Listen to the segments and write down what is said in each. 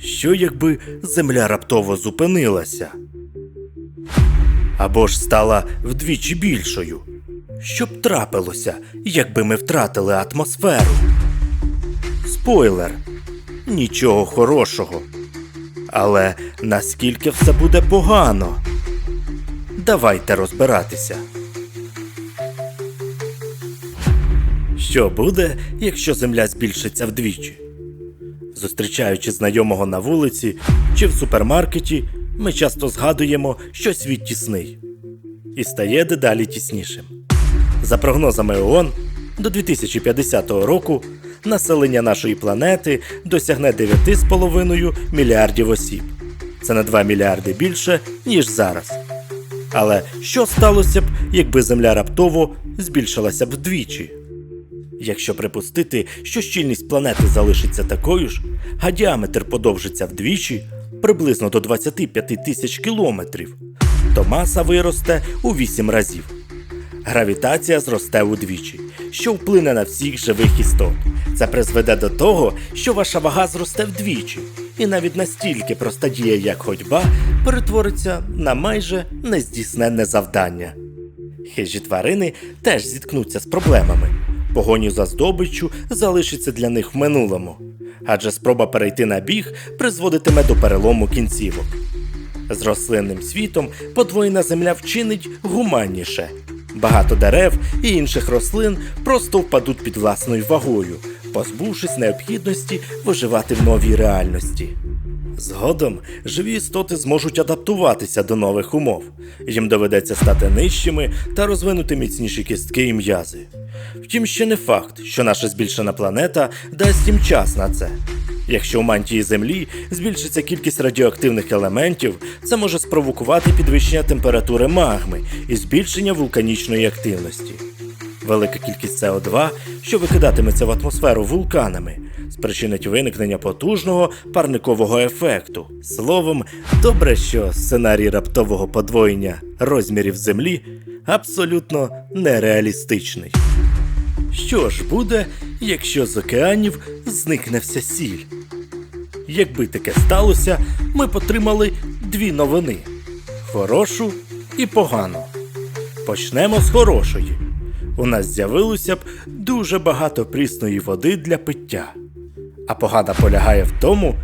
Що якби земля раптово зупинилася? Або ж стала вдвічі більшою? Що б трапилося, якби ми втратили атмосферу? Спойлер. Нічого хорошого. Але наскільки все буде погано? Давайте розбиратися. Що буде, якщо земля збільшиться вдвічі? Зустрічаючи знайомого на вулиці чи в супермаркеті, ми часто згадуємо, що світ тісний і стає дедалі тіснішим. За прогнозами ООН, до 2050 року населення нашої планети досягне 9,5 мільярдів осіб. Це на 2 мільярди більше, ніж зараз. Але що сталося б, якби Земля раптово збільшилася б вдвічі? Якщо припустити, що щільність планети залишиться такою ж, а діаметр подовжиться вдвічі, приблизно до 25 тисяч кілометрів, то маса виросте у 8 разів. Гравітація зросте удвічі, що вплине на всіх живих істот. Це призведе до того, що ваша вага зросте вдвічі, і навіть настільки проста дія, як ходьба, перетвориться на майже нездійсненне завдання. Хижі тварини теж зіткнуться з проблемами. Погоню за здобиччю залишиться для них в минулому, адже спроба перейти на біг призводитиме до перелому кінцівок. З рослинним світом подвоєна земля вчинить гуманніше. Багато дерев і інших рослин просто впадуть під власною вагою, позбувшись необхідності виживати в новій реальності. Згодом живі істоти зможуть адаптуватися до нових умов. Їм доведеться стати нижчими та розвинути міцніші кістки і м'язи. Втім, ще не факт, що наша збільшена планета дасть їм час на це. Якщо у мантії Землі збільшиться кількість радіоактивних елементів, це може спровокувати підвищення температури магми і збільшення вулканічної активності. Велика кількість СО2, що викидатиметься в атмосферу вулканами, спричинить виникнення потужного парникового ефекту. Словом, добре, що сценарій раптового подвоєння розмірів Землі абсолютно нереалістичний. Що ж буде, якщо з океанів зникне вся сіль? Якби таке сталося, ми б отримали дві новини: хорошу і погану. Почнемо з хорошої. У нас з'явилося б дуже багато прісної води для пиття. А погана полягає в тому,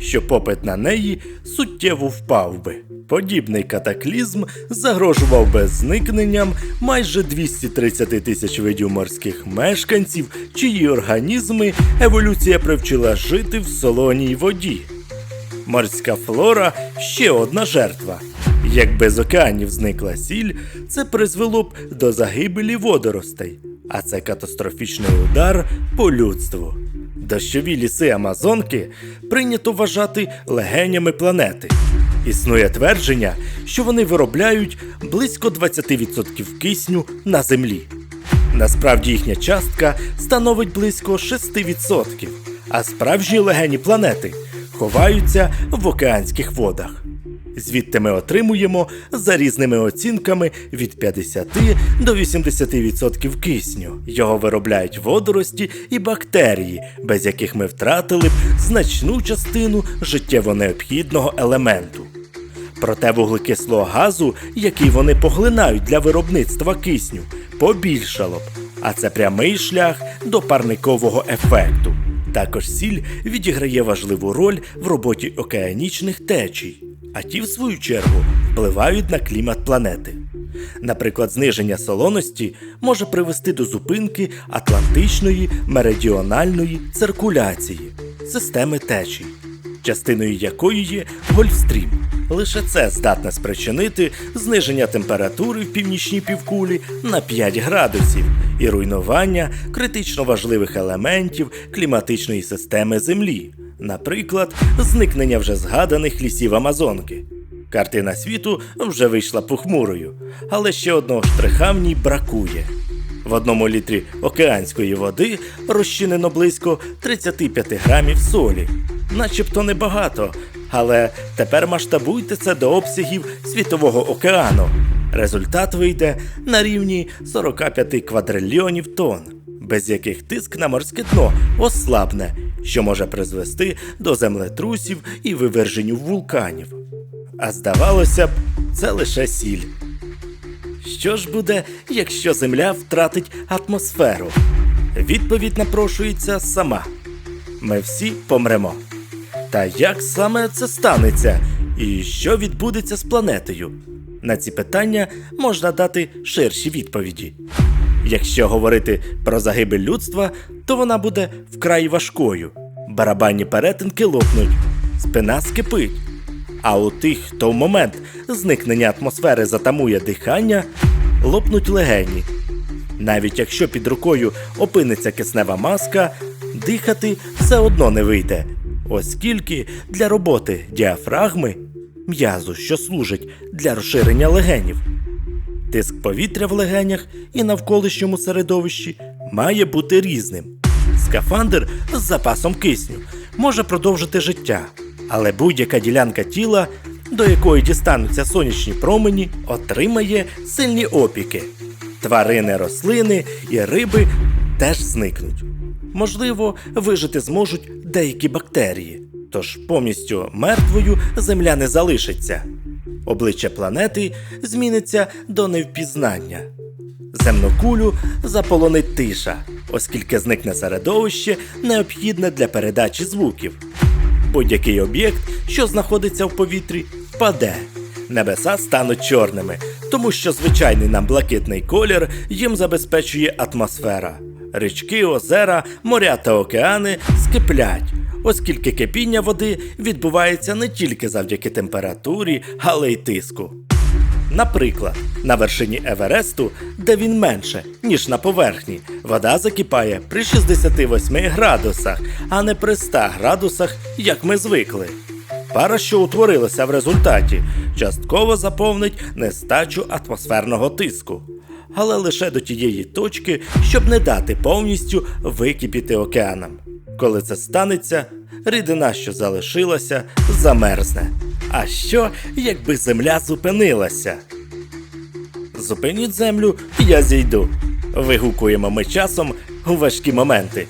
що попит на неї суттєво впав би. Подібний катаклізм загрожував би зникненням майже 230 тисяч видів морських мешканців, чиї організми еволюція привчила жити в солоній воді. Морська флора ще одна жертва. Якби з океанів зникла сіль, це призвело б до загибелі водоростей, а це катастрофічний удар по людству. Дощові ліси Амазонки прийнято вважати легенями планети. Існує твердження, що вони виробляють близько 20% кисню на землі. Насправді їхня частка становить близько 6%, а справжні легені планети ховаються в океанських водах. Звідти ми отримуємо за різними оцінками від 50 до 80% кисню. Його виробляють водорості і бактерії, без яких ми втратили б значну частину життєво необхідного елементу. Проте вуглекислого газу, який вони поглинають для виробництва кисню, побільшало б, а це прямий шлях до парникового ефекту. Також сіль відіграє важливу роль в роботі океанічних течій, а ті, в свою чергу, впливають на клімат планети. Наприклад, зниження солоності може привести до зупинки атлантичної меридіональної циркуляції системи течій, частиною якої є Гольфстрім. Лише це здатне спричинити зниження температури в північній півкулі на 5 градусів і руйнування критично важливих елементів кліматичної системи Землі, наприклад, зникнення вже згаданих лісів Амазонки. Картина світу вже вийшла похмурою, але ще одного штриха в ній бракує. В одному літрі океанської води розчинено близько 35 грамів солі, начебто небагато, але тепер масштабуйте це до обсягів світового океану. Результат вийде на рівні 45 квадрильйонів тонн, без яких тиск на морське дно ослабне що може призвести до землетрусів і виверженню вулканів. А здавалося б, це лише сіль. Що ж буде, якщо Земля втратить атмосферу? Відповідь напрошується сама. Ми всі помремо. Та як саме це станеться? І що відбудеться з планетою? На ці питання можна дати ширші відповіді. Якщо говорити про загибель людства, то вона буде вкрай важкою. Барабанні перетинки лопнуть, спина скипить. А у тих, хто в момент зникнення атмосфери затамує дихання, лопнуть легені. Навіть якщо під рукою опиниться киснева маска, дихати все одно не вийде, оскільки для роботи діафрагми м'язу, що служить для розширення легенів, тиск повітря в легенях і навколишньому середовищі має бути різним. Скафандр з запасом кисню може продовжити життя, але будь-яка ділянка тіла, до якої дістануться сонячні промені, отримає сильні опіки. Тварини, рослини і риби теж зникнуть. Можливо, вижити зможуть деякі бактерії, тож повністю мертвою земля не залишиться. Обличчя планети зміниться до невпізнання. Земну кулю заполонить тиша, оскільки зникне середовище, необхідне для передачі звуків. Будь-який об'єкт, що знаходиться в повітрі, впаде. Небеса стануть чорними, тому що звичайний нам блакитний колір їм забезпечує атмосфера. Річки, озера, моря та океани скиплять, оскільки кипіння води відбувається не тільки завдяки температурі, але й тиску. Наприклад, на вершині Евересту, де він менше, ніж на поверхні, вода закипає при 68 градусах, а не при 100 градусах, як ми звикли. Пара, що утворилася в результаті, частково заповнить нестачу атмосферного тиску, але лише до тієї точки, щоб не дати повністю википіти океанам. Коли це станеться, рідина, що залишилася, замерзне. А що, якби земля зупинилася? Зупиніть землю, я зійду. Вигукуємо ми часом у важкі моменти.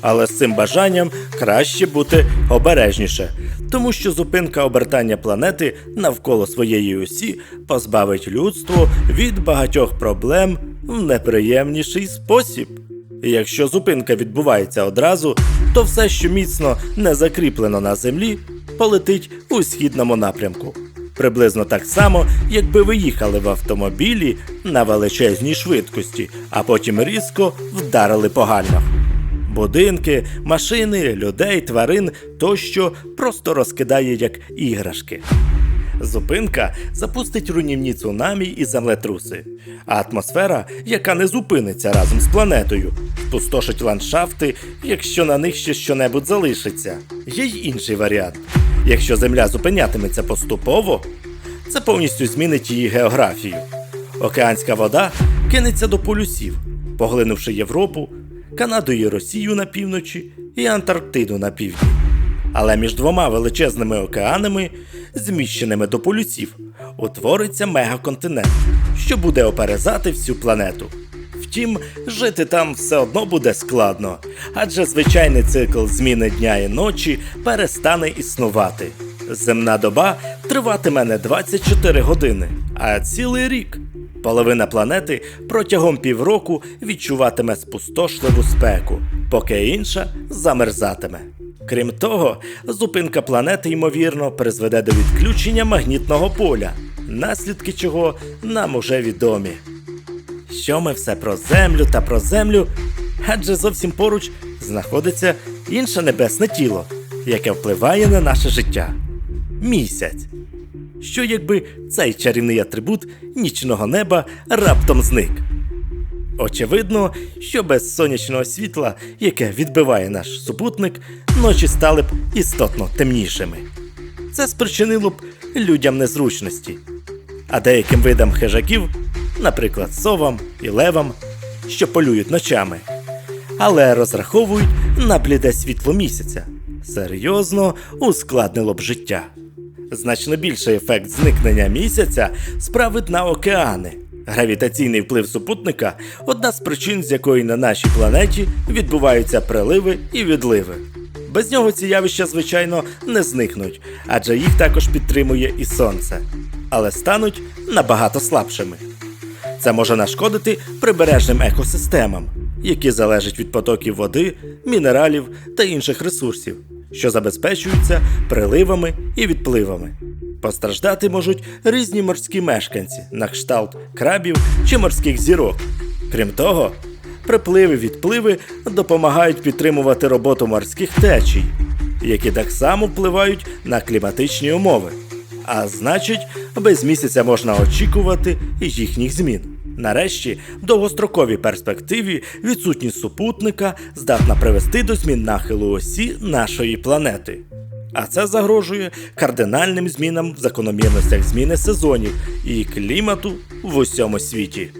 Але з цим бажанням краще бути обережніше, тому що зупинка обертання планети навколо своєї осі позбавить людство від багатьох проблем в неприємніший спосіб. Якщо зупинка відбувається одразу, то все, що міцно не закріплено на землі, полетить у східному напрямку. Приблизно так само, якби ви їхали в автомобілі на величезній швидкості, а потім різко вдарили по гальмах. Будинки, машини, людей, тварин тощо просто розкидає як іграшки. Зупинка запустить руйнівні цунамі і землетруси, а атмосфера, яка не зупиниться разом з планетою, спустошить ландшафти, якщо на них ще щонебудь залишиться. Є й інший варіант. Якщо Земля зупинятиметься поступово, це повністю змінить її географію. Океанська вода кинеться до полюсів, поглинувши Європу, Канаду і Росію на півночі і Антарктиду на півдні. Але між двома величезними океанами, зміщеними до полюсів, утвориться мегаконтинент, що буде оперезати всю планету. Втім, жити там все одно буде складно, адже звичайний цикл зміни дня і ночі перестане існувати. Земна доба триватиме не 24 години, а цілий рік. Половина планети протягом півроку відчуватиме спустошливу спеку, поки інша замерзатиме. Крім того, зупинка планети ймовірно призведе до відключення магнітного поля, наслідки чого нам уже відомі. Що ми все про землю та про землю, адже зовсім поруч знаходиться інше небесне тіло, яке впливає на наше життя місяць. Що якби цей чарівний атрибут нічного неба раптом зник? Очевидно, що без сонячного світла, яке відбиває наш супутник, ночі стали б істотно темнішими. Це спричинило б людям незручності, а деяким видам хижаків, наприклад, совам і левам, що полюють ночами, але розраховують на бліде світло місяця, серйозно ускладнило б життя. Значно більший ефект зникнення місяця справить на океани. Гравітаційний вплив супутника одна з причин, з якої на нашій планеті відбуваються приливи і відливи. Без нього ці явища, звичайно, не зникнуть, адже їх також підтримує і сонце, але стануть набагато слабшими. Це може нашкодити прибережним екосистемам, які залежать від потоків води, мінералів та інших ресурсів, що забезпечуються приливами і відпливами. Постраждати можуть різні морські мешканці, на кшталт крабів чи морських зірок. Крім того, припливи відпливи допомагають підтримувати роботу морських течій, які так само впливають на кліматичні умови. А значить, без місяця можна очікувати їхніх змін. Нарешті, в довгостроковій перспективі відсутність супутника здатна привести до змін нахилу осі нашої планети. А це загрожує кардинальним змінам в закономірностях зміни сезонів і клімату в усьому світі.